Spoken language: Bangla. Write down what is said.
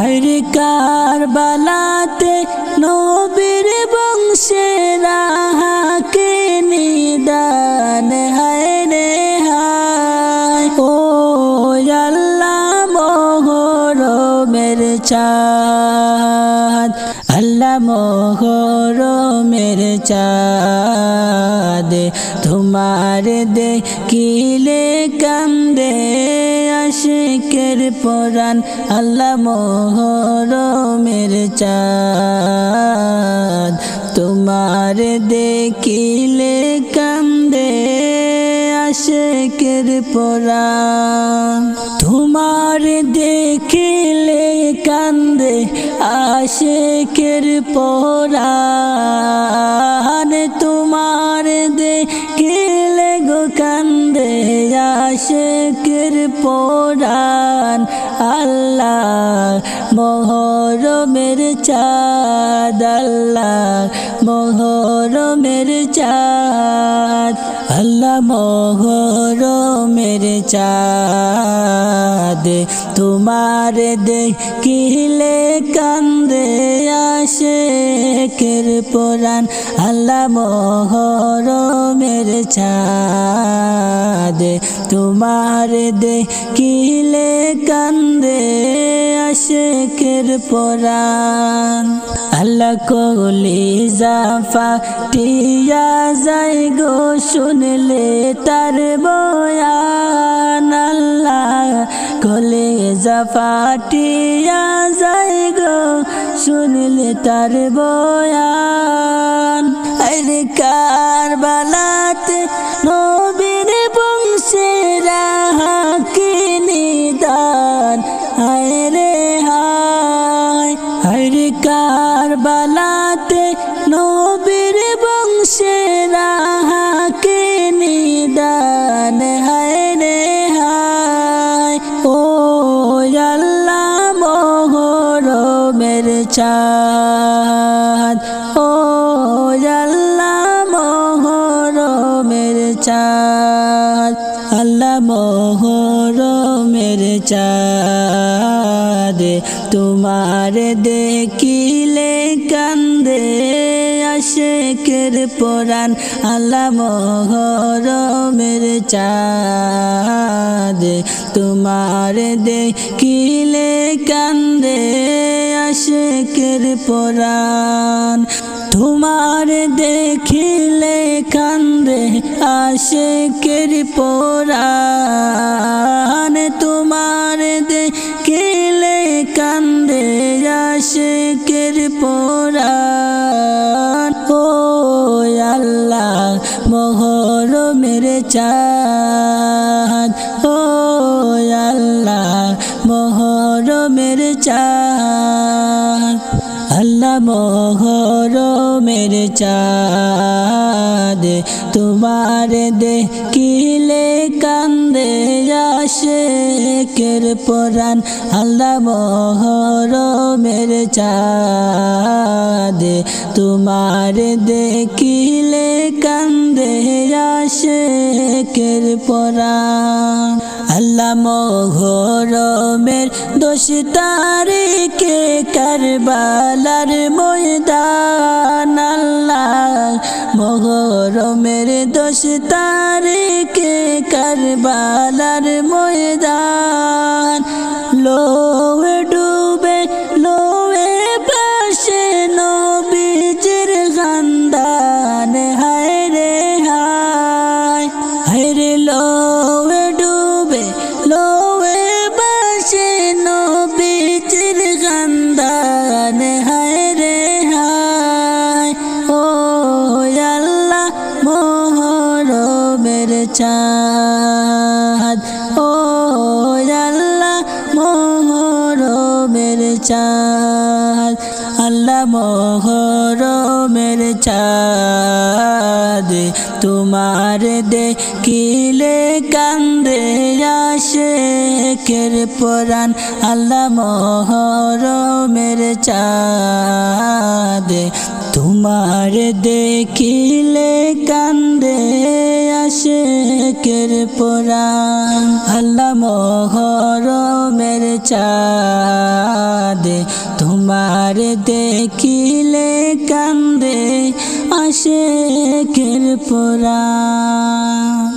হর কারবালাতে নবীর বংশেরা হাকে নিদান হায় রে হায়। ও আল্লাহ মোহরমের চাঁদ, আল্লাহ মোহরমের চাঁদ, তোমার দেখিলে কান্দে। আশিকের পরাণ আল্লাহ মোহরমের চাঁদ। তোমার দেখিলে কান্দে আশেকের পরাণ। তোমার দেখিলে কান্দে আশেকের পরাণ। আশেকের পরাণ আল্লাহ মহরমের চাঁদ আল্লাহ মোহরমের চাঁদ। আল্লাহ মোহরমের চাঁদ তোমার দেখিলে কান্দে আশেকের পুরাণ। আল্লাহ মোহরমের চাঁদ তোমার দেখিলে কান্দে আশেকের পুরাণ। আল্লাহ কলি জাফা টিয়া যাই গো, শুনলে তার বয়ান। আল্লাহ কলে জাফা টিয়া যাই গো, শুনলে তার বয়ান। মোহরমের চাঁদ। ও আল্লাহ মোহরমের চাঁদ। আল্লাহ মোহরমের চাঁদ তোমার দেখিলে কান্দে আশেকের পরাণ। আল্লাহ মোহরমের চাঁদ তোমার দেখিলে কান্দে আশেকের পরাণ। তোমার দেখিলে কান্দে আশেকের পরাণ। তোমার দেখিলে কান্দে আশেকের পরাণ। ও আল্লাহ মোহর মেরে চাঁদ। মোহর মেরে চাঁদ, আল্লাহ মোহর মেরে চাঁদ। তোমার দেখিলে কান্দে আশেকের পরাণ, আল্লাহ মোহর মেরে চাঁদ। তোমার দেখিলে কান্দে আশেকের পরাণ আল্লাহ মোহরমের দোষ তারিখে কারবালার ময়দান। আল্লাহ মোহরমের দোষ তারিখে কারবালার ময়দান। লোয়ে চাঁদ। ও আল্লাহ মোহরমের চাঁদ। আল্লাহ মোহরমের চাঁদ তোমার দেখিলে কান্দে আশেকের পরাণ। আল্লাহ মোহরমের চাঁদ তোমার দেখিলে কান্দে আশেকের পুরাণ আল্লাহ মহরমের চাঁদ তোমার দেখিলে কান্দে আশেকের পুরাণ।